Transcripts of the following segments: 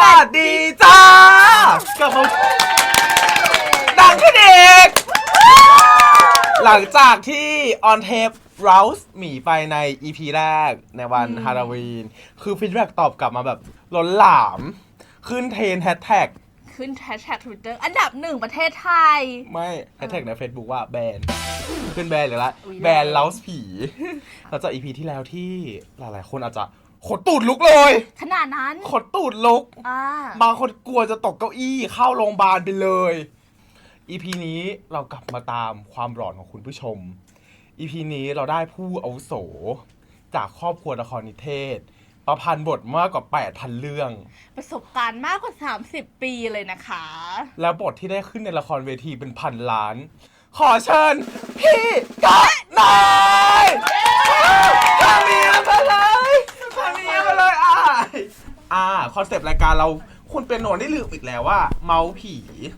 วัสดีจ้ากลับมาดังขึ้นอีก หลังจากที่ออนเทป Rouse หมีไปใน EP แรกในวันฮาโลวีน คือฟีดแบ็กตอบกลับมาแบบล้นหลาม ขึ้นเทรนแฮชแท็กขึ้นแฮชแท็กทวิตเตอร์อันดับหนึ่งประเทศไทย ไม่แฮชแท็กใน Facebook ว่าแบนขึ้นแบนเลยละอุ๊ยแบน Rouse ผีหลังจาก EP ที่แล้วที่หลายๆ คนอาจจะ ขนตูดลุกเลยขนาดนั้นขนตูดลุก อ่าบางคนกลัวจะตกเก้าอี้เข้าโรงพยาบาลไปเลย EP นี้เรากลับมาตามความหลอนของคุณผู้ชม EP นี้เราได้ผู้อาวุโส จากครอบครัวละครนิเทศ ประพันธ์บทมากกว่า 8,000 เรื่อง ประสบการณ์มากกว่า 30 ปีเลยนะคะ แล้วบทที่ได้ขึ้นในละครเวทีเป็นพันล้าน ขอเชิญพี่กะนาย อ่าคอนเซปต์รายการเราคุณเป็นโนได้ลืมอีกแล้วว่า เมาผี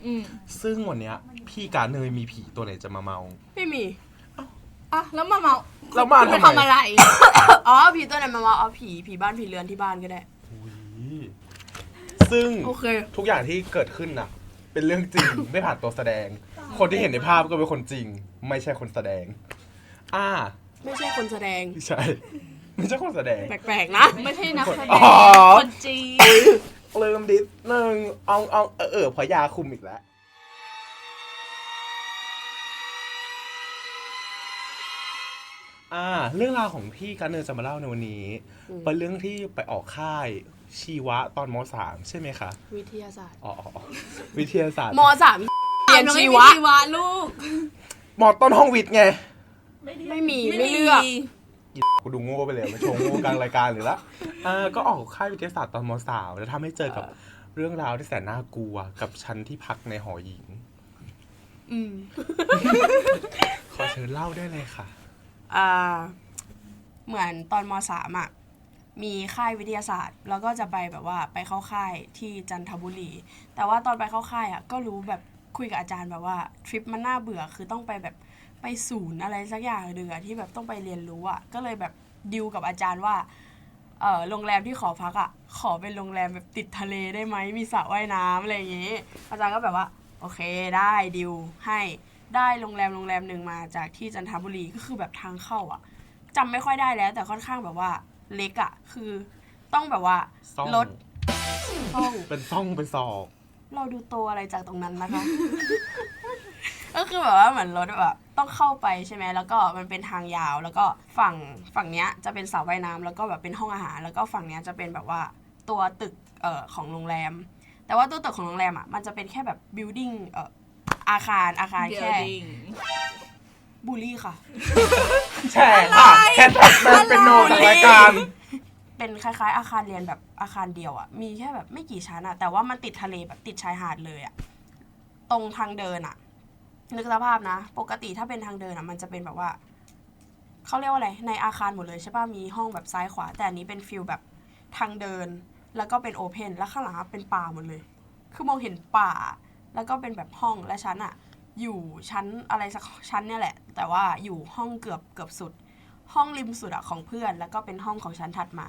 อืมซึ่งวันเนี้ย พี่กาเนยมีผีตัวไหนจะมาเมา ไม่มีอะแล้วมาเมาแล้วมาทำไม คุณปทำอะไร อ๋อผีตัวไหนมาว่าเอาผีผีบ้านผีเรือนที่บ้านก็ได้ อุ๊ยซึ่งโอเค ทุกอย่างที่เกิดขึ้นน่ะเป็นเรื่องจริง ไม่ผ่านตัวแสดง คนที่เห็นในภาพก็เป็นคนจริง ไม่ใช่คนแสดง อ่า ไม่ใช่คนแสดง ใช่ ไม่ใช่คนแสดง แปลกๆนะ ไม่ใช่นักแสดอ๋งอคนจีนลืมดิสหนึ่งอองอองเออเออพอยาคุมอีกแล้ว อ่า เรื่องราวของพี่กันเนอร์จะมาเล่าในวันนี้อืมเป็นเรื่องที่ไปออกค่ายชีวะตอนมสามใช่ไหมคะ วิทยาศาสตร์อ๋ออ๋ออ๋อวิทยาศาสตร์มสามเรียนชีวะชีวะลูก มอต้นห้องวิทย์ไง ไม่มีไม่เลือก อีกูดูโง่ไปเลยมาโชว์โง่กลางรายการหรือละอ่าก็ออกค่ายวิทยาศาสตร์ตอนมสามแล้วทำให้เจอกับเรื่องราวที่แสนน่ากลัวกับชั้นที่พักในหอหญิงอืมขอเชิญเล่าได้เลยค่ะอ่าเหมือนตอนมสามอะมีค่ายวิทยาศาสตร์ แล้วก็จะไปแบบว่าไปเข้าค่ายที่จันทบุรี แต่ว่าตอนไปเข้าค่ายอะก็รู้แบบคุยกับอาจารย์แบบว่าทริปมันน่าเบื่อคือต้องไปแบบ ไปศูนย์อะไรสักอย่างหนึ่งอะที่แบบต้องไปเรียนรู้อะก็เลยแบบดิวกับอาจารย์ว่าเออโรงแรมที่ขอพักอะขอเป็นโรงแรมแบบติดทะเลได้ไหมมีสระว่ายน้ำอะไรอย่างงี้ อาจารย์ก็แบบว่าโอเคได้ดิวให้ได้โรงแรมโรงแรมหนึ่งมาจากที่จันทบุรีก็คือแบบทางเข้าอะจำไม่ค่อยได้แล้ว แต่ค่อนข้างแบบว่าเล็กอะคือต้องแบบว่าซ่องรถซ่อง เป็นซ่องเป็นศอก เราดูโตอะไรจากตรงนั้นนะคะ ก็คือแบบว่าเหมือนรถแบบ ต้องเข้าไปใช่ไหมแล้วก็มันเป็นทางยาว แล้วก็ฝั่งฝั่งเนี้ยจะเป็นสระว่ายน้ำแล้วก็แบบเป็นห้องอาหาร แล้วก็ฝั่งเนี้ยจะเป็นแบบว่าตัวตึกเอ่อของโรงแรม แต่ว่าตัวตึกของโรงแรมอะมันจะเป็นแค่แบบ building เอ่ออาคารอาคารเดี๋ยวแค่ดิงบูลลี่ค่ะแช่ค่ะแค่ตัดมันเป็นโนจากรายการเป็นคล้ายๆ อาคารเรียนแบบอาคารเดียวอะ่ะมีแค่แบบไม่กี่ชั้นอะ่ะแต่ว่ามันติดทะเลแบบติดชายหาดเลยอะ่ะตรงทางเดินอะ่ะ นึกสภาพนะ ปกติถ้าเป็นทางเดินอะมันจะเป็นแบบว่าเขาเรียกว่าอะไร ในอาคารหมดเลยใช่ป่ะ มีห้องแบบซ้ายขวา แต่อันนี้เป็นฟิลแบบทางเดิน แล้วก็เป็นโอเพนแล้วข้างหลังอะเป็นป่าหมดเลย คือมองเห็นป่า แล้วก็เป็นแบบห้อง และชั้นอะอยู่ชั้นอะไรสักชั้นเนี่ยแหละ แต่ว่าอยู่ห้องเกือบเกือบสุด ห้องริมสุดอะของเพื่อน แล้วก็เป็นห้องของชั้นถัดมา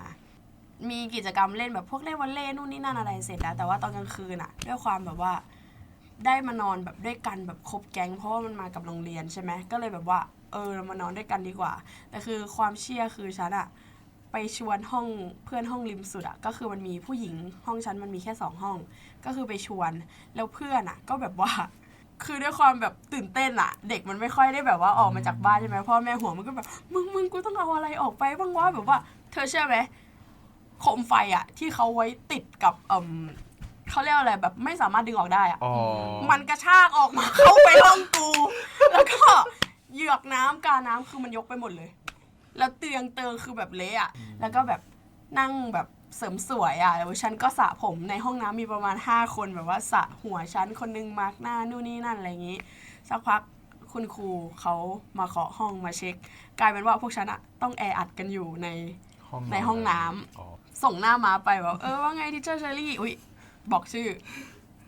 มีกิจกรรมเล่นแบบพวกเล่นวอลเล่นู่นนี่นั่นอะไรเสร็จแล้ว แต่ว่าตอนกลางคืนอะด้วยความแบบว่า ได้มานอนแบบด้วยกันแบบคบแก๊งเพราะว่ามันมากับโรงเรียนใช่ไหมก็เลยแบบว่า เออเรามานอนด้วยกันดีกว่า แต่คือความเชื่อคือฉันอะไปชวนห้องเพื่อนห้องริมสุดอะก็คือมันมีผู้หญิงห้องฉันมันมีแค่สองห้อง ก็คือไปชวนแล้วเพื่อนอะก็แบบว่า คือด้วยความแบบตื่นเต้นอะเด็กมันไม่ค่อยได้แบบว่าออกมาจากบ้านใช่ไหมพ่อแม่หัวมันก็แบบมึงมึงกูต้องเอาอะไรออกไปบ้างวะแบบว่า เธอเชื่อไหมโคมไฟอะที่เขาไว้ติดกับ เอ่มเขาเรียกว่าอะไรแบบไม่สามารถดึงออกได้อะอ๋อมันกระชากออกมาเข้าไปห้องกู แล้วก็เหยือกน้ำกาน้ำคือมันยกไปหมดเลย แล้วเตียงเติงคือแบบเละอะแล้วก็แบบนั่งแบบเสริมสวยอะแล้วฉันก็สระผมในห้องน้ำมีประมาณ 5 คนแบบว่าสระหัวฉันคนนึงมาร์กหน้านู่นนี่นั่นอะไรอย่างงี้ สักพักคุณครูเขามาเคาะห้องมาเช็ค กลายเป็นว่าพวกฉันอะต้องแออัดกันอยู่ใน ในห้องน้ำ อ๋อ ส่งหน้ามาไปแบบเออว่าไงทิเชอร์เชอรี่อุ้ย บอกชื่อ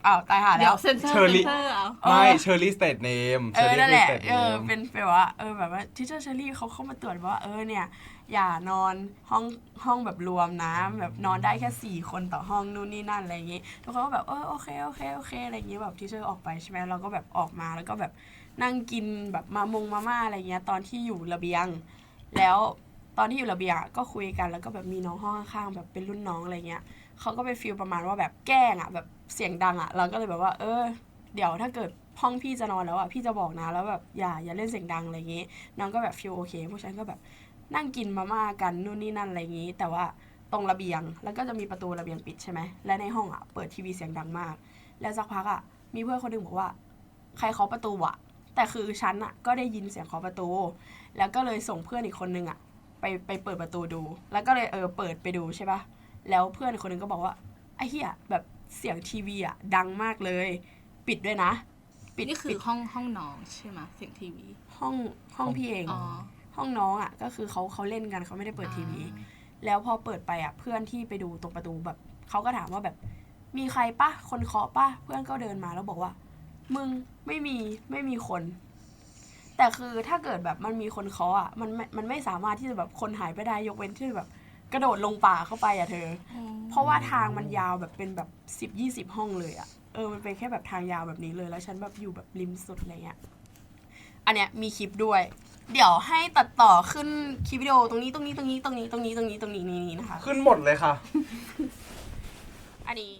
อ้าวตายหาเดี๋แล้ยววเซนเซอร์เชอร์เซรี่นเซอร์เอาเออไม่เชอร์รี่สเตทเนมเออนั่นแหละเออเป็นแบบว่าเออแบบว่าทิเชอร์เชอรี่เขาเข้ามาตรวจว่าเออเนี่ย อย่านอนห้องห้องแบบรวมนะแบบนอนได้แค่สี่คนต่อห้องนู่นนี่นั่นอะไรอย่างงี้ทุกคนก็แบบเออโอเคโอเคโอเคอะไรอย่างงี้แบบที่เชอร์ออกไปใช่ไหมเราก็แบบออกมาแล้วก็แบบนั่งกินแบบมามงมาม่าอะไรเงี้ยตอนที่อยู่ระเบียง แล้วตอนที่อยู่ระเบียงอะก็คุยกันแล้วก็แบบมีน้องห้องข้างๆแบบเป็นรุ่นน้องอะไรเงี้ย เขาก็ไปฟีลประมาณว่าแบบแกล้งอะแบบเสียงดังอะ เราก็เลยแบบว่า เออ เดี๋ยวถ้าเกิดห้องพี่จะนอนแล้วอะพี่จะบอกนะแล้วแบบอย่าอย่าเล่นเสียงดังอะไรอย่างงี้ น้องก็แบบฟีลโอเคพวกฉันก็แบบนั่งกินมาม่ากันนู่นนี่นั่นอะไรอย่างงี้ แต่ว่าตรงระเบียงแล้วก็จะมีประตูระเบียงปิดใช่ไหมและในห้องอะเปิดทีวีเสียงดังมาก แล้วสักพักอะมีเพื่อนคนหนึงบอกว่า ใครเคาะประตูอะ แต่คือฉันอะก็ได้ยินเสียงเคาะประตู แล้วก็เลยส่งเพื่อนอีกคนนึงอะไปไปเปิดประตูดู แล้วก็เลยเออเปิดไปดูใช่ปะ แล้วเพื่อนอีกคนนึงก็บอกว่าไอ้เหี้ยแบบเสียงทีวีอะดังมากเลย ปิดด้วยนะ ปิดนี่คืปิอดห้องห้องน้องใช่ไหมเสียงทีวี ห้องห้องพี่เองอ๋อห้องน้องอะ ก็คือเขาเขาเล่นกันเขาไม่ได้เปิดทีวี แล้วพอเปิดไปอะ เพื่อนที่ไปดูตรงประตูแบบเขาก็ถามว่าแบบ มีใครปะคนเคาะปะเพื่อนก็เดินมาแล้วบอกว่า มึงไม่มีไม่มีคน แต่คือถ้าเกิดแบบมันมีคนเคาะอะมันไม่มันไม่สามารถที่จะแบบคนหายไปได้ยกเว้นที่แบบ กระโดดลงป่าเข้าไปอะเธอ เพราะว่าทางมันยาวแบบเป็นแบบสิบยี่สิบห้องเลยอะเออ มันเป็นแค่แบบทางยาวแบบนี้เลย แล้วฉันแบบอยู่แบบริมสุดอะไรเงี้ย อันเนี้ยมีคลิปด้วย เดี๋ยวให้ตัดต่อขึ้นคลิปวิดีโอตรงนี้ตรงนี้ตรงนี้ตรงนี้ตรงนี้ตรงนี้ตรงนี้นี่นะคะ ขึ้นหมดเลยค่ะ อันนี้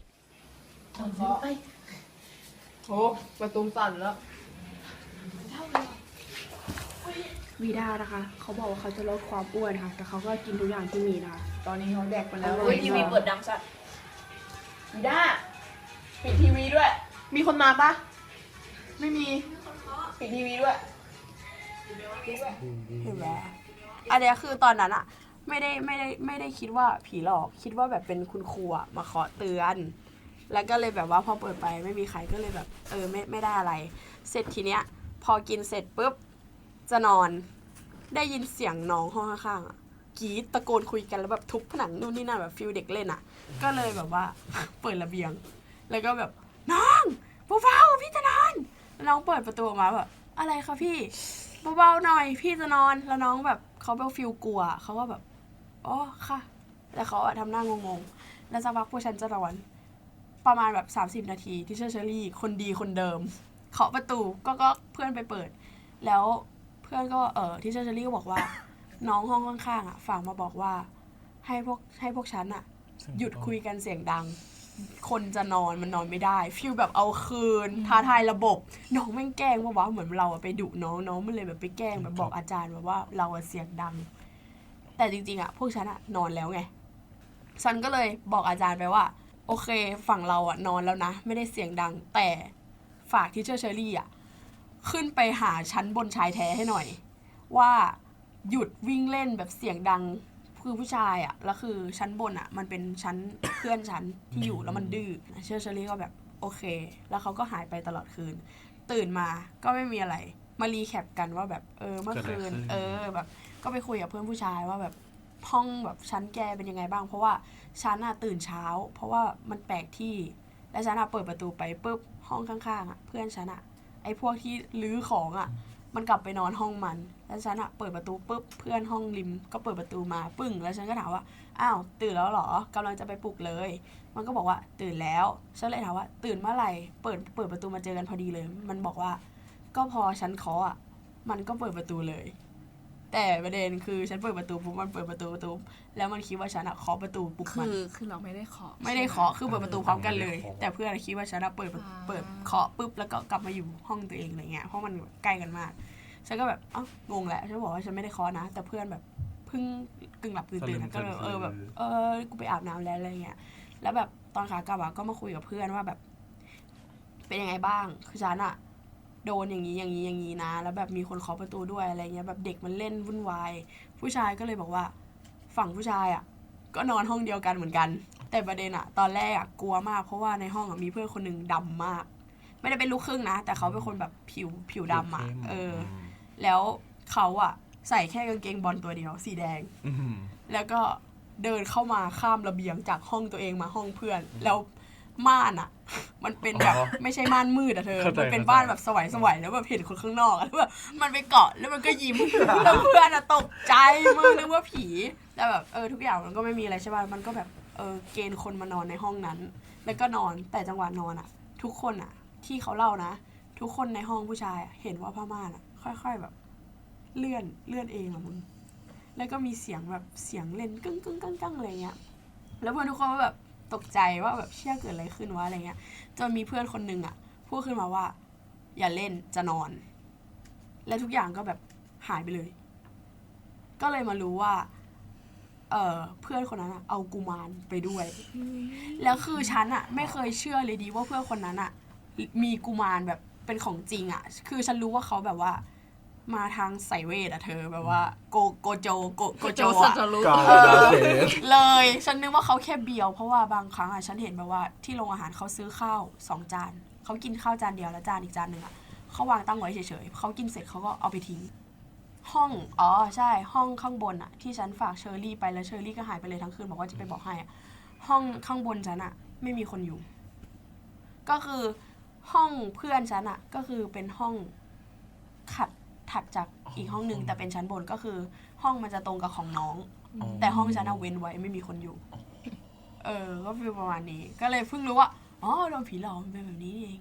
โอ้ประตูสั่นแล้ว วีด้านะคะ เขาบอกว่าเขาจะลดความอ้วนค่ะ แต่เขาก็กินทุกอย่างที่มีนะคะ ตอนนี้เขาแดกไปแล้วเฮ้ยทีวีเปิดดังสัสวีด้าปิดทีวีด้วย มีคนมาปะไม่มีปิดทีวีด้วยเห็นไหมอันเนี้ยคือตอนนั้นอะไม่ได้ไม่ได้ไม่ได้คิดว่าผีหลอก คิดว่าแบบเป็นคุณครูอะมาเคาะเตือน แล้วก็เลยแบบว่าพอเปิดไปไม่มีใครก็เลยแบบ เออไม่ไม่ได้อะไร เสร็จทีเนี้ย พอกินเสร็จปุ๊บ จะนอน ได้ยินเสียงน้องห้องข้างๆอะกรีดตะโกนคุยกันแล้วแบบทุบผนังนู่นนี่นั่นแบบฟิลเด็กเล่นอะ ก็เลยแบบว่าเปิดระเบียง แล้วก็แบบน้องเบาๆพี่จะนอนน้องเปิดประตูออกมาแบบอะไรคะพี่เบาๆหน่อย พี่จะนอนแล้วน้องแบบเขาแบบฟิลกลัวเขาก็แบบอ๋อค่ะแล้วเขาอะทำหน้างงๆแล้วสักพักพวกฉันจะนอนประมาณแบบ 30 นาทีที่เชอร์เชอรี่คนดีคนเดิมเคาะประตูก็ก็เพื่อนไปเปิด แล้ว พื่อนก็เออที่เชอร์เชอรี่ก็บอกว่า น้องห้องข้างๆอะฝากมาบอกว่า ให้พวกให้พวกฉันอะหยุดคุยกันเสียงดัง คนจะนอนมันนอนไม่ได้ฟิลแบบเอาคืนท้าทายระบบ น้องแม่งแกล้งว่าว่าเหมือนเราอะไปดุน้องน้องมันเลยแบบไปแกล้งแบบบอกอาจารย์แบบว่าเราอะเสียงดัง แต่จริงๆอะพวกฉันอะนอนแล้วไงฉันก็เลยบอกอาจารย์ไปว่า โอเคฝั่งเราอะนอนแล้วนะ ไม่ได้เสียงดังแต่ฝากที่เชอร์เชอรี่อะ ขึ้นไปหาชั้นบนชายแท้ให้หน่อย ว่าหยุดวิ่งเล่นแบบเสียงดังคือผู้ชายอะแล้วคือชั้นบนอะมันเป็นชั้น เพื่อนชั้นที่อยู่แล้วมันดื้อเชอร์เชอรี่ก็แบบโอเค แล้วเขาก็หายไปตลอดคืน ตื่นมาก็ไม่มีอะไร มารีแคปกันว่าแบบเออเมื่อคืน เออแบบ ก็ไปคุยกับเพื่อนผู้ชายว่าแบบห้องแบบชั้นแกเป็นยังไงบ้าง เพราะว่าฉันอะตื่นเช้า เพราะว่ามันแปลกที่ แล้วฉันอะเปิดประตูไปปุ๊บห้องข้างๆอะเพื่อนฉันอะ ไอ้พวกที่ลื้อของอะมันกลับไปนอนห้องมัน แล้วฉันอะเปิดประตูปุ๊บเพื่อนห้องริม ก็เปิดประตูมาปึ้ง แล้วฉันก็ถามว่าอ้าวตื่นแล้วเหรอกำลังจะไปปลุกเลย มันก็บอกว่าตื่นแล้วฉันเลยถามว่า ตื่นเมื่อไหร่เปิดเปิดประตูมาเจอกันพอดีเลย มันบอกว่า ก็พอฉันเคาะอะมันก็เปิดประตูเลย แต่ประเด็นคือฉันเปิดประตูปุ๊บมันเปิดประตูประตูแล้วมันคิดว่าฉันอะเคาะประตูปลุกคืมันอคือเราไม่ได้เคาะไม่ได้เคาะคือเปิดประตูพร้อมกันเลยเออแต่เพื่อนคิดว่าฉันอะเปิดประอ่าเปิดเคาะปุ๊บแล้วก็กลับมาอยู่ห้องตัวเองอะไรเงี้ยเพราะมันใกล้กันมากฉันก็แบบเอ้างงแหละฉันบอกว่าฉันไม่ได้เคาะนะ แต่เพื่อนแบบเพิ่งกึ่งหลับกึ่งตื่นอะก็เลยเออแบบเออกูไปอาบน้ำแล้วอะไรเงี้ย แล้วแบบตอนขากลับอะก็มาคุยกับเพื่อนว่าแบบ เป็นยังไงบ้าง คือฉันอะ โดนอย่างนี้อย่างนี้อย่างนี้นะ แล้วแบบมีคนเคาะประตูด้วยอะไรเงี้ยแบบเด็กมันเล่นวุ่นวาย ผู้ชายก็เลยบอกว่า ฝั่งผู้ชายอะก็นอนห้องเดียวกันเหมือนกัน แต่ประเด็นอะตอนแรกอะกลัวมาก เพราะว่าในห้องอะมีเพื่อนคนหนึ่งดำมาก ไม่ได้เป็นลูกครึ่งนะ แต่เขาเป็นคนแบบผิวผิวดำอะเออ แล้วเขาอะใส่แค่กางเกงบอลตัวเดียว สีแดงอืมแล้วก็เดินเข้ามาข้ามระเบียงจากห้องตัวเองมาห้องเพื่อน แล้ว ม่านอะมันเป็นแบบอ๋อไม่ใช่ม่านมืดอะเธอ เข้าใจ มันเป็นเข้าใจบ้านแบบสวยสวยๆแล้วแบบเห็นคนข้างนอกอะแล้วแบบมันไปเกาะแล้วมันก็ยิ้ม แล้วเพื่อนอะตกใจมึงนึกว่าผีแต่แบบเออทุกอย่างมันก็ไม่มีอะไรใช่ป่ะมันก็แบบเออเกณฑ์คนมานอนในห้องนั้น แล้วก็นอนแต่จังหวะนอนอะทุกคนอะที่เขาเล่านะ ทุกคนในห้องผู้ชายอะเห็นว่าผ้าม่านอะค่อย ๆแบบ เลื่อนเลื่อนเองอะมึงแล้วก็มีเสียงแบบเสียงเล่นกึ้งกึ้งกังกังอะไรเงี้ย แล้วเพื่อนทุกคนก็แบบ ตกใจว่าแบบเชื่อเกิดอะไรขึ้นวะอะไรเงี้ยจนมีเพื่อนคนหนึ่งอะพูดขึ้นมาว่า อย่าเล่นจะนอน และทุกอย่างก็แบบหายไปเลย ก็เลยมารู้ว่า เออเพื่อนคนนั้นอะเอากุมารไปด้วย แล้วคือฉันอะไม่เคยเชื่อเลยดีว่าเพื่อนคนนั้นอะมีกุมารแบบเป็นของจริงอะคือฉันรู้ว่าเขาแบบว่า มาทางสายเวทอะเธอแบบว่าโกโกโจโกโกโจโจสัอะจรู้กาเอลอเทสเลย ฉันนึกว่าเขาแค่เบียว เพราะว่าบางครั้งอะฉันเห็นแบบว่าที่โรงอาหารเขาซื้อข้าวสองจานเขากินข้าวจานเดียวแล้วจานอีกจานหนึ่งอะเขาวางตั้งไว้เฉยๆเขากินเสร็จเขาก็เอาไปทิ้งห้องอ๋อใช่ห้องข้างบนอะที่ฉันฝากเชอรี่ไปแล้วเชอรี่ก็หายไปเลยทั้งคืนบอกว่าจะไปบอกให้อะห้องข้างบนฉันอะไม่มีคนอยู่ ก็คือห้องเพื่อนฉันอะก็คือเป็นห้องขัด ถัดจากอีกห้องหนึ่งแต่เป็นชั้นบนก็คือ ห้องมันจะตรงกับของน้องแต่ห้องฉันเอาเว้นไว้ไม่มีคนอยู่ เออ ก็ฟีลประมาณนี้ ก็เลยเพิ่งรู้ว่า อ๋อโดนผีหลอกมันเป็นแบบนี้นี่เอง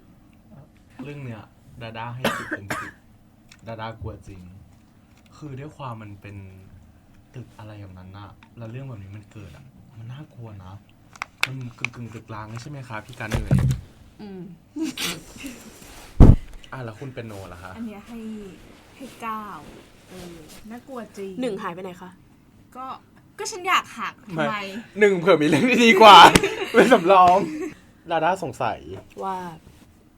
เรื่องเนี้ยดาด้าให้สิบเต็มสิบดาด้ากลัวจริง คือด้วยความมันเป็นตึกอะไรอย่างนั้นอะแล้วเรื่องแบบนี้มันเกิดอะมันน่ากลัวนะมันกึ่งกึ่งๆตึกล้างนี่ใช่ไหมคะพี่การเหนื่อยอืม อะแล้วคุณเป็นโนล่ะคะอันเนี้ยให้ ให้เก้าเออน่ากลัวจริงหนึ่งหายไปไหนคะ ก็ก็ฉันอยากหักทำไม หนึ่งเผื่อมีเรื่องที่ดีกว่า เป็นสำรองดาด้าสงสัย ว่า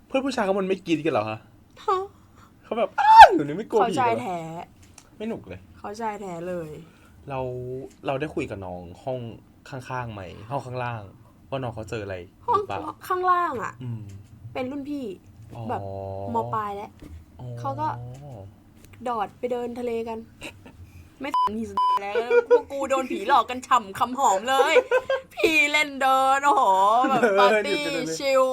เพื่อนผู้ชายเขามันไม่กรีดกันเหรอคะฮะเขาแบบอ้าวหนูนี่ไม่กลัวเขาผีใจเหรอแท้ไม่หนุกเลย เขาใจแท้เลย เราเราได้คุยกับน้องห้องข้างๆไหมห้องข้างล่าง ว่าน้องเขาเจออะไรหห้องรือเปล่าข้างล่างอะ อืมเป็นรุ่นพี่อ๋อแบบมปลายแล้วอ๋อเขาก็ ดอดไปเดินทะเลกัน ไม่มีสแล้วพวกกูโดนผีหลอกกันฉ่ำคำหอมเลย พี่เล่นเดินโอ้โหแบบปาร์ตี้ชิล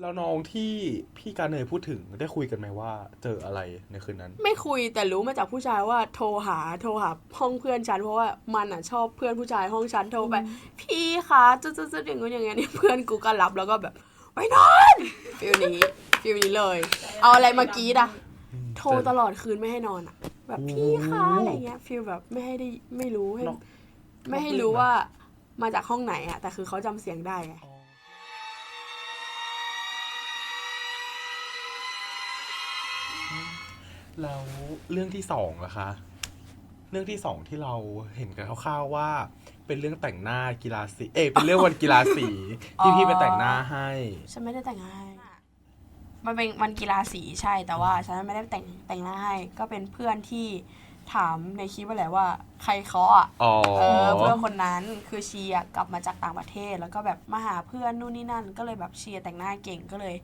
แล้วน้องที่พี่การเนยพูดถึงได้คุยกันไหมว่า เจออะไรในคืนนั้น ไม่คุยแต่รู้มาจากผู้ชายว่าโทรหาโทรหาห้องเพื่อนฉันเพราะว่ามันอะชอบเพื่อนผู้ชายห้องฉันโทรไป พี่คะจุดจุดจุดอย่างงู้นอย่างเงี้ยนี่เพื่อนกูก็รับแล้วก็แบบไปนอนฟิลนี้ฟิลนี้เลย เอาอะไรมากรีดอะ โทรตลอดคืนไม่ให้นอนอะ แบบพี่คะอะไรเงี้ยฟิลแบบไม่ให้ได้ไม่รู้ให้นอกไม่ให้รู้ว่ามาจากห้องไหนอะ แต่คือเขาจำเสียงได้ไงแล้วเรื่องที่สองล่ะคะ เรื่องที่สองที่เราเห็นกันคร่าวๆว่า เป็นเรื่องแต่งหน้ากีฬาสี เอยเป็นเรื่องวันกีฬาสีที่พี่ไปแต่งหน้าให้ ฉันไม่ได้แต่งให้ มันเป็นวันกีฬาสีใช่แต่ว่าฉันไม่ได้แต่งแต่งหน้าให้ ก็เป็นเพื่อนที่ถามในคลิปว่าแหละว่า ใครเคาะอะอ๋อ เออเพื่อนคนนั้นคือเชียร์กลับมาจากต่างประเทศ แล้วก็แบบมาหาเพื่อนนู่นนี่นั่น ก็เลยแบบเชียร์แต่งหน้าเก่งก็เลย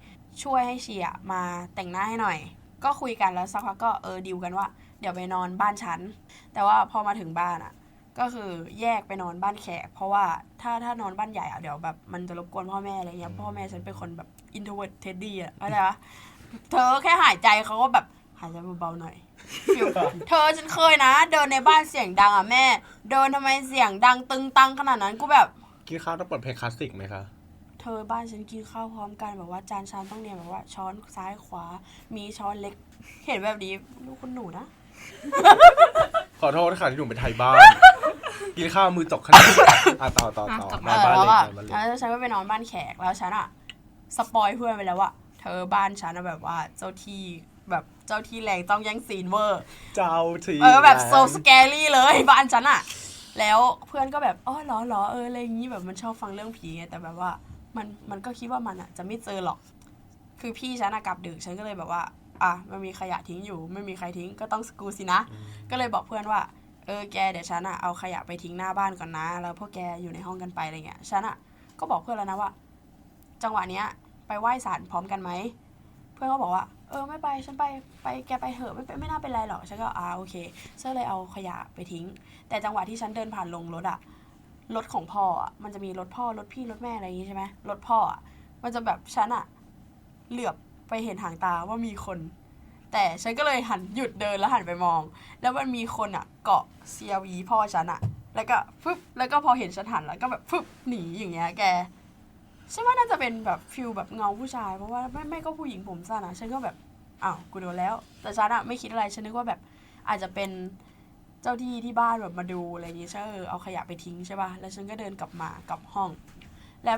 ช่วยให้เชียร์มาแต่งหน้าให้หน่อย ก็คุยกันแล้วสักพักก็เออดีลกันว่า เดี๋ยวไปนอนบ้านฉัน แต่ว่าพอมาถึงบ้านอะ ก็คือแยกไปนอนบ้านแขก เพราะว่าถ้าถ้านอนบ้านใหญ่อะเดี๋ยวแบบมันจะรบกวนพ่อแม่อะไรเงี้ยพ่อแม่ฉันเป็นคนแบบ introvert teddy อะเข้าใจปะเธอแค่หายใจเขาก็แบบหายใจเบาๆหน่อยฟิลเธอฉันเคยนะ เดินในบ้านเสียงดังอะแม่ เดินทำไมเสียงดังตึงตังขนาดนั้นกูแบบ กินข้าวต้องเปิดเพลงคลาสสิกไหมคะ เธอบ้านฉันกินข้าวพร้อมกันแบบว่าจานชามต้องเรียงแบบว่า ช้อนซ้ายขวา มีช้อนเล็ก เห็นแบบนี้ลูกคุณหนูนะ ขอโทษค่ะที่หนูเป็นไทยบ้าน กินข้าวมือจกขนาดอะต่อต่อต่ออะกลับมา มาบ้านแล้วเล็กอะมาบ้านเล็กแล้วฉันก็ไปนอนบ้านแขกแล้วฉันอะสปอยเพื่อนไปแล้วว่าเธอบ้านฉันอะแบบว่าเจ้าที่แบบเจ้าที่แรงต้องแย่งซีนเวอร์ เจ้าทีเออแบบโซสแกรี่เลยบ้านฉันอะแล้วเพื่อนก็แบบอ๋อเหรอเหรอเอออะไรอย่างนี้แบบมันชอบฟังเรื่องผีไงแต่แบบว่ามันมันก็คิดว่ามันอะจะไม่เจอหรอก คือพี่ฉันอะกลับดึกฉันก็เลยแบบว่า อะมันมีขยะทิ้งอยู่ ไม่มีใครทิ้งก็ต้องสกรูสินะ ก็เลยบอกเพื่อนว่า เออแกเดี๋ยวฉันอะเอาขยะไปทิ้งหน้าบ้านก่อนนะ แล้วพวกแกอยู่ในห้องกันไปอะไรเงี้ยฉันอะก็บอกเพื่อนแล้วนะว่า จังหวะเนี้ยไปไหว้ศาลพร้อมกันไหมเพื่อนก็บอกว่า เออไม่ไปฉันไปไปแกไปเถอะไม่เป็นไม่น่าเป็นไรหรอกฉันก็อ่าโอเคฉันเลยเอาขยะไปทิ้ง แต่จังหวะที่ฉันเดินผ่านลงรถอะรถของพ่ออะมันจะมีรถพ่อรถพี่รถแม่อะไรอย่างงี้ใช่ไหมรถพ่ออะมันจะแบบฉันอะเหลือบไปเห็นหางตาว่ามีคน แต่ฉันก็เลยหันหยุดเดินแล้วหันไปมอง แล้วมันมีคนอะเกาะ CLV พ่อฉันอะแล้วก็ฟึบแล้วก็พอเห็นฉันหันแล้วก็แบบฟึบหนีอย่างเงี้ยแกฉันว่าน่าจะเป็นแบบฟิลแบบเงาผู้ชายเพราะว่าไม่ไม่ก็ผู้หญิงผมสั้นอะฉันก็แบบอ้าวกูโดนแล้ว แต่ฉันอะไม่คิดอะไรฉันนึกว่าแบบอาจจะเป็นเจ้าที่ที่บ้านแบบมาดูอะไรอย่างงี้ฉันก็เออเอาขยะไปทิ้งใช่ป่ะแล้วฉันก็เดินกลับมากลับห้อง แล้ว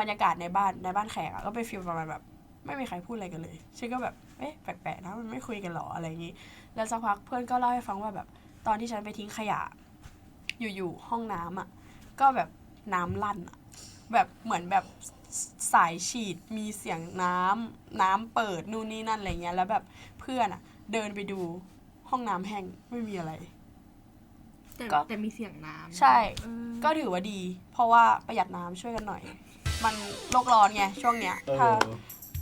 บรรยากาศในบ้านในบ้านแขกอะก็เป็นฟิลประมาณแบบ ไม่มีใครพูดอะไรกันเลยฉันก็แบบเอ๊ะแปลกๆนะมันไม่คุยกันหรออะไรอย่างนี้ แล้วสักพักเพื่อนก็เล่าให้ฟังว่าแบบตอนที่ฉันไปทิ้งขยะ อยู่ๆห้องน้ำอะก็แบบน้ำลั่นอะแบบเหมือนแบบสายฉีดมีเสียงน้ำน้ำเปิดนู่นนี่นั่นอะไรเงี้ยแล้วแบบเพื่อนอะ เดินไปดูห้องน้ำแห้งไม่มีอะไรแต่ก็แต่มีเสียงน้ำใช่เออก็ถือว่าดี เพราะว่าประหยัดน้ำช่วยกันหน่อย มันโลกร้อนไงช่วงเนี้ยเอถ้าอ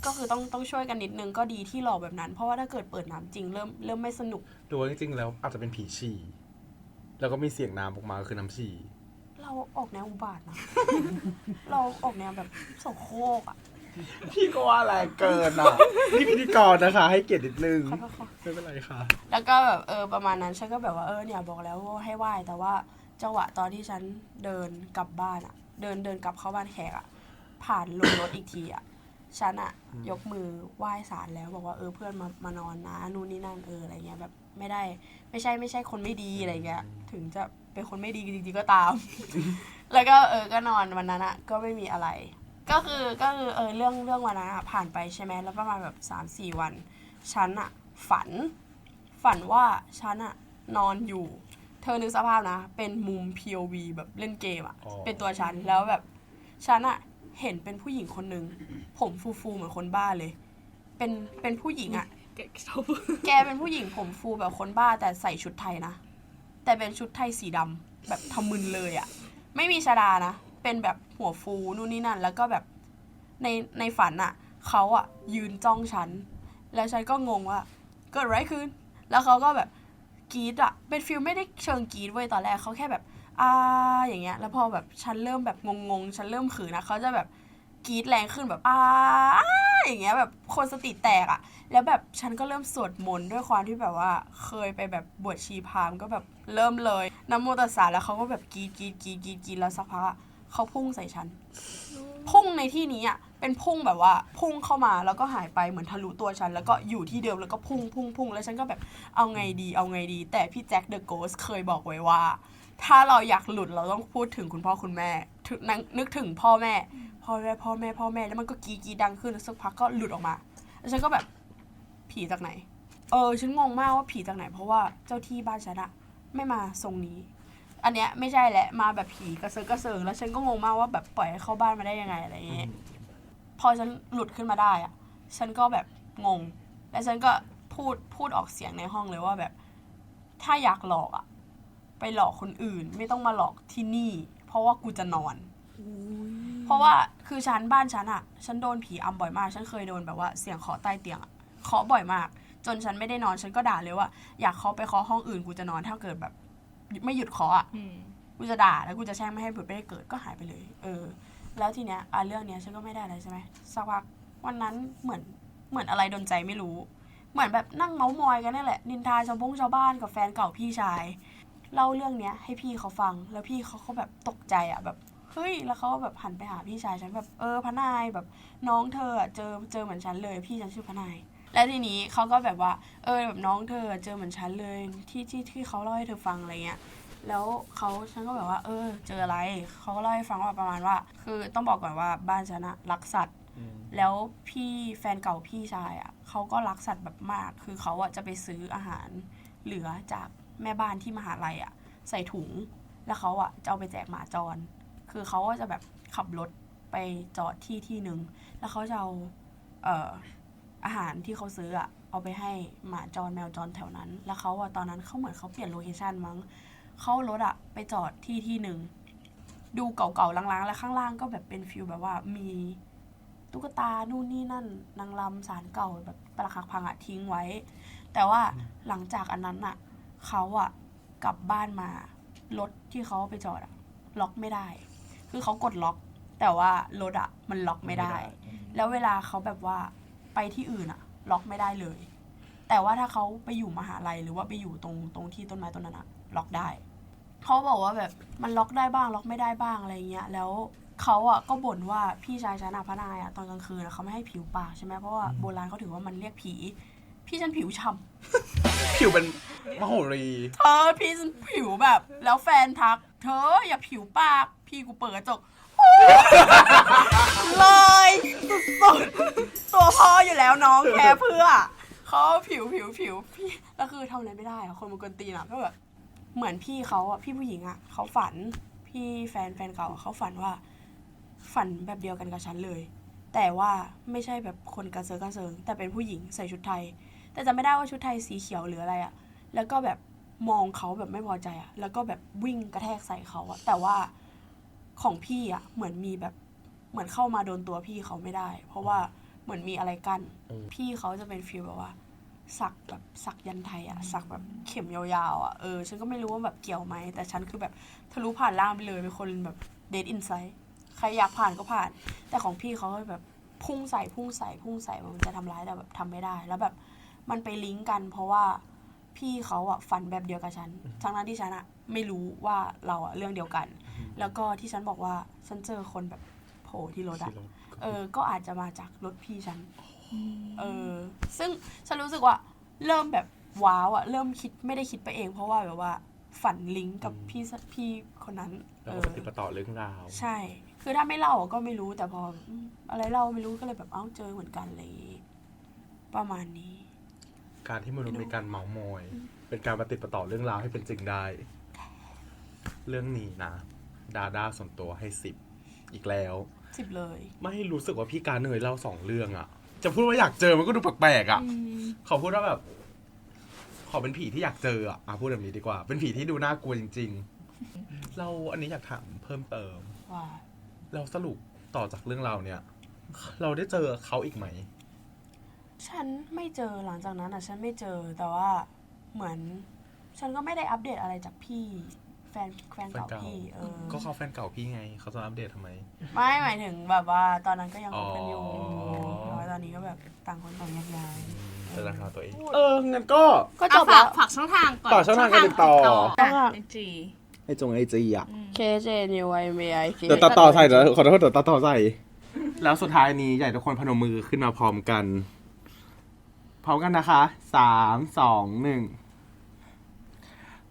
ก็คือต้องต้องช่วยกันนิดนึงก็ดีที่หลอกแบบนั้น เพราะว่าถ้าเกิดเปิดน้ำจริงเริ่มเริ่มไม่สนุก ดูว่าจริงๆแล้วอาจจะเป็นผีฉี่แล้วก็มีเสียงน้ำออกมาคือน้ำฉี่เราออกแนวอุบาทนะ เราออกแนวแบบโสโครกอะพี่ก็ว่าแรงเกินอะนี่พิธีกรนะคะ ให้เกียรตินิดนึงขอโทษค่ะ ไม่เป็นไรค่ะ แล้วก็แบบเออประมาณนั้นฉันก็แบบว่าเออเนี่ยบอกแล้วว่าให้ไหว้แต่ว่าจังหวะตอนที่ฉันเดินกลับบ้านอะเดินเดินกลับเข้าบ้านแขกอะผ่านลงรถอีกทีอะ ฉันอะยกมือไหว้ศาลแล้วบอกว่าเออเพื่อนมามานอนนะนู่นนี่นั่นเอออะไรเงี้ยแบบไม่ได้ ไม่ใช่ไม่ใช่คนไม่ดีอะไรเงี้ยถึงจะเป็นคนไม่ดีจริงๆก็ตาม แล้วก็เออก็นอนวันนั้นอะก็ไม่มีอะไร ก็คือก็คือเออเรื่องเรื่องวันนั้นอะผ่านไปใช่ไหมแล้วประมาณแบบสามสี่วันฉันอะฝัน ฝันว่าฉันอะนอนอยู่ เธอนึกสภาพนะ เป็นมุม POV แบบเล่นเกมอะอ๋อเป็นตัวฉันแล้วแบบฉันอะ เห็นเป็นผู้หญิงคนหนึ่งผมฟูๆเหมือนคนบ้าเลย เป็นเป็นผู้หญิงอะแกชอบแกเป็นผู้หญิงผมฟูแบบคนบ้าแต่ใส่ชุดไทยนะ แต่เป็นชุดไทยสีดำแบบทำมึนเลยอะไม่มีชาดานะ เป็นแบบหัวฟูนู่นนี่นั่น แล้วก็แบบในในฝันอะเขาอะยืนจ้องฉัน แล้วฉันก็งงว่าเกิดอะไรขึ้น แล้วเขาก็แบบกรีดอะ่ะเป็นฟิลไม่ได้เชิงกรีดเว้ยตอนแรกเขาแค่แบบ อ่าอย่างเงี้ย แล้วพอแบบฉันเริ่มแบบงงๆ ฉันเริ่มขืนนะเขาจะแบบกรีดแรงขึ้นแบบอ่าอย่างเงี้ยแบบคนสติแตกอะ่ะแล้วแบบฉันก็เริ่มสวดมนต์ด้วยความที่แบบว่า เคยไปแบบบวชชีพราหมณ์ก็แบบเริ่มเลยน้ำโมตัสสะแล้วเขาก็แบบกรีดกรีดกรีดกรีดกรีดแล้วสักพักอะเขาพุ่งใส่ฉัน พุ่งในที่นี้อะเป็นพุ่งแบบว่าพุ่งเข้ามาแล้วก็หายไปเหมือนทะลุตัวฉัน แล้วก็อยู่ที่เดิมแล้วก็พุ่งพุ่งพุ่งแล้วฉันก็แบบเอาไงดีเอาไงดี แต่พี่แจ็คเดอะโกสเคยบอกไว้ว่า ถ้าเราอยากหลุดเราต้องพูดถึงคุณพ่อคุณแม่ถึงนึกนึกถึงพ่อแม่ พ่อแม่พ่อแม่พ่อแม่แล้วมันก็กรีดกรีดดังขึ้นแล้วสักพักก็หลุดออกมาแล้วฉันก็แบบผีจากไหน เออฉันงงมากว่าผีจากไหน เพราะว่าเจ้าที่บ้านฉันอะไม่มาทรงนี้ อันเนี้ยไม่ใช่แหละมาแบบผีกระเซิงกระเซิงแล้วฉันก็งงมากว่าแบบปล่อยให้เข้าบ้านมาได้ยังไงอะไรอย่างเงี้ยพอฉันหลุดขึ้นมาได้อะฉันก็แบบงง แล้วฉันก็พูดพูดออกเสียงในห้องเลยว่าแบบ ถ้าอยากหลอกอะ ไปหลอกคนอื่น ไม่ต้องมาหลอกที่นี่ เพราะว่ากูจะนอน เพราะว่าคือฉันบ้านฉันอะฉันโดนผีอำบ่อยมาก ฉันเคยโดนแบบว่าเสียงเคาะใต้เตียงอะเคาะบ่อยมาก จนฉันไม่ได้นอนฉันก็ด่าเลยว่า อยากเคาะไปเคาะห้องอื่นกูจะนอนถ้าเกิดแบบ ไม่หยุดเคาะอะอืมกูจะด่าแล้วกูจะแช่งไม่ให้ผุดไม่ให้เกิดก็หายไปเลย เออ แล้วทีเนี้ยอะเรื่องเนี้ยฉันก็ไม่ได้อะไรใช่ไหมสักพักวันนั้นเหมือนเหมือนอะไรโดนใจไม่รู้ เหมือนแบบนั่งเมาส์มอยกันนี่แหละนินทาชาวบงชาวบ้านกับแฟนเก่าพี่ชาย เล่าเรื่องเนี้ยให้พี่เขาฟัง แล้วพี่เขาก็แบบตกใจอะแบบเฮ้ยแล้วเขาแบบหันไปหาพี่ชายฉันแบบเออพะนายแบบน้องเธออะเจอเจอเหมือนฉันเลย พี่ฉันชื่อพะนาย แล้วทีนี้เขาก็แบบว่า เออแบบน้องเธออะเจอเหมือนฉันเลยที่ที่ที่เขาเล่าให้เธอฟังอะไรเงี้ยแล้วเขาฉันก็แบบว่า เออ เจออะไรเขาก็เล่าให้ฟังว่าประมาณว่า คือต้องบอกก่อนว่าบ้านฉันอะรักสัตว์แล้วพี่แฟนเก่าพี่ชายอะเขาก็รักสัตว์แบบมาก คือเขาอะจะไปซื้ออาหารเหลือจาก แม่บ้านที่มหาลัยอะใส่ถุง แล้วเขาอะจะเอาไปแจกหมาจร คือเขาก็จะแบบขับรถไปจอดที่ที่หนึ่งแล้วเขาจะเอาเอ่ออาหารที่เขาซื้ออะเอาไปให้หมาจรแมวจรแถวนั้น แล้วเขาอะตอนนั้นเขาเหมือนเขาเปลี่ยนโลเคชันมั้งเขาเอารถอะไปจอดที่ที่หนึ่งดูเก่าๆล้างๆ แล้วข้างล่างก็แบบเป็นฟิลแบบว่ามีตุ๊กตา นู่นนี่นั่น นางรำสารเก่าแบบปลักหักพังอะทิ้งไว้ แต่ว่าหลังจากอันนั้นอะ เขาอะกลับบ้านมารถที่เขาเอาไปจอดอะล็อกไม่ได้ คือเขากดล็อก แต่ว่ารถอะมันล็อกไม่ได้อืมแล้วเวลาเขาแบบว่าไปที่อื่นอะล็อกไม่ได้เลย แต่ว่าถ้าเขาไปอยู่มหาลัยหรือว่าไปอยู่ตรงตรงที่ต้นไม้ต้นนั้นอะล็อกได้เขาบอกว่าแบบมันล็อกได้บ้างล็อกไม่ได้บ้างอะไรเงี้ยแล้วเขาอะก็บ่นว่าพี่ชายฉันอะพระนายอะตอนกลางคืนอะเขาไม่ให้ผิวปากใช่ไหมเพราะว่าโบราณเขาถือว่ามันเรียกผี พี่ฉันผิวฉ่ำผิวเป็นมโหรีเธอพี่ฉันผิวแบบ แล้วแฟนทัก เธออย่าผิวปาก พี่กูเปิดกระจกเลยสุดๆตัวพ่ออยู่แล้วน้องแค่เพื่อเขาผิวผิวผิวพี่แล้วคือทำอะไรไม่ได้อะคนมันกวนตีนอะก็แบบเหมือนพี่เขาอะพี่ผู้หญิงอะเขาฝันพี่แฟนแฟนเก่าอะเขาฝันว่า ฝันแบบเดียวกันกับฉันเลย แต่ว่าไม่ใช่แบบคนกระเซิงกระเซิงแต่เป็นผู้หญิงใส่ชุดไทย แต่จำไม่ได้ว่าชุดไทยสีเขียวหรืออะไรอะแล้วก็แบบมองเขาแบบไม่พอใจอะแล้วก็แบบวิ่งกระแทกใส่เขาอะแต่ว่าของพี่อะเหมือนมีแบบเหมือนเข้ามาโดนตัวพี่เขาไม่ได้ เพราะว่าเหมือนมีอะไรกั้นอืมพี่เขาจะเป็นฟีลแบบว่า สักแบบสักยันต์ไทยอะสักแบบเข็มยาวๆอะเออฉันก็ไม่รู้ว่าแบบเกี่ยวไหมแต่ฉันคือแบบทะลุผ่านล่างไปเลยเป็นคนแบบเดทอินไซด์ใครอยากผ่านก็ผ่าน แต่ของพี่เขาแบบพุ่งใส่พุ่งใส่พุ่งใส่มันจะทำร้ายแต่แบบทำไม่ได้ แล้วแบบ มันไปลิงก์กัน เพราะว่าพี่เขาอะฝันแบบเดียวกับฉันทั้งนั้นที่ฉันอะไม่รู้ว่าเราอะเรื่องเดียวกัน แล้วก็ที่ฉันบอกว่าฉันเจอคนแบบโผล่ที่รถอะเออ ก็อาจจะมาจากรถพี่ฉัน เออ ซึ่งฉันรู้สึกว่าเริ่มแบบว้าวอะเริ่มคิดไม่ได้คิดไปเอง เพราะว่าแบบว่าฝันลิงก์กับพี่สพี่คนนั้นแล้เอวอก็ปฏิดประต่อเรื่องราว ใช่ คือถ้าไม่เล่าก็ไม่รู้แต่พออืมอะไรเล่าไม่รู้ก็เลยแบบเอ้าเจอเหมือนกันเลย ประมาณนี้ การที่มนุษย์มีการเมาส์มอย เป็นการปฏิดประต่อเรื่องราวให้เป็นจริงได้ เรื่องนี้นะดาด้าส่วนตัวให้สิบอีกแล้ว สิบเลย ไม่รู้สึกว่าพี่การเหนื่อยเล่าสองเรื่องอะจะพูดว่าอยากเจอมันก็ดูแปลกๆอะขอพูดว่าแบบ ขอเป็นผีที่อยากเจออะอะพูดแบบนี้ดีกว่า เป็นผีที่ดูน่ากลัวจริง ๆ เราอันนี้อยากถามเพิ่มเติมว่าเราสรุปต่อจากเรื่องราวเนี่ย เราได้เจอเขาอีกไหม ฉันไม่เจอหลังจากนั้นอะ ฉันไม่เจอแต่ว่าเหมือน ฉันก็ไม่ได้อัปเดตอะไรจากพี่ แฟนแฟนเก่าแฟนเก่า พี่เออก็เขาแฟนเก่าพี่ไง เขาจะอัปเดตทำไม ไม่หมายถึงแบบว่า ตอนนั้นก็ยังคบกันอยู่อ๋อ แต่ว่าตอนนี้ก็แบบต่างคนต่างแยกย้ายเจอราคาตัวเอง เออ งั้นก็ ก็จเอาบแล้ฝาวกฝากช่องทางก่อนต่อช่องทางการติดต่อไอจีไอจงไอจีอะ K J N U Y M I C เดี๋ยวตัดต่อใส่เดี๋ยวขอโทษเดี๋ยวตัดต่อใส่ แล้วสุดท้ายนี้อยากให้ทุกคนพนมมือขึ้นมาพร้อมกัน พร้อมกันนะคะสามสองหนึ่ง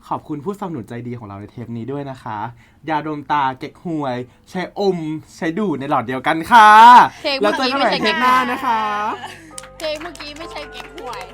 ขอบคุณผู้สนับสนุนใจดีของเราในเทปนี้ด้วยนะคะ ยาดมตาเก๊กฮวย ใช้อม ใช้ดูดในหลอดเดียวกันค่ะ เค้กแล้วเจอกันใหม่เมื่อกี้ไม่ใช่เทปหน้านะคะ เค้กเมื่อกี้ไม่ใช่เก๊กหวย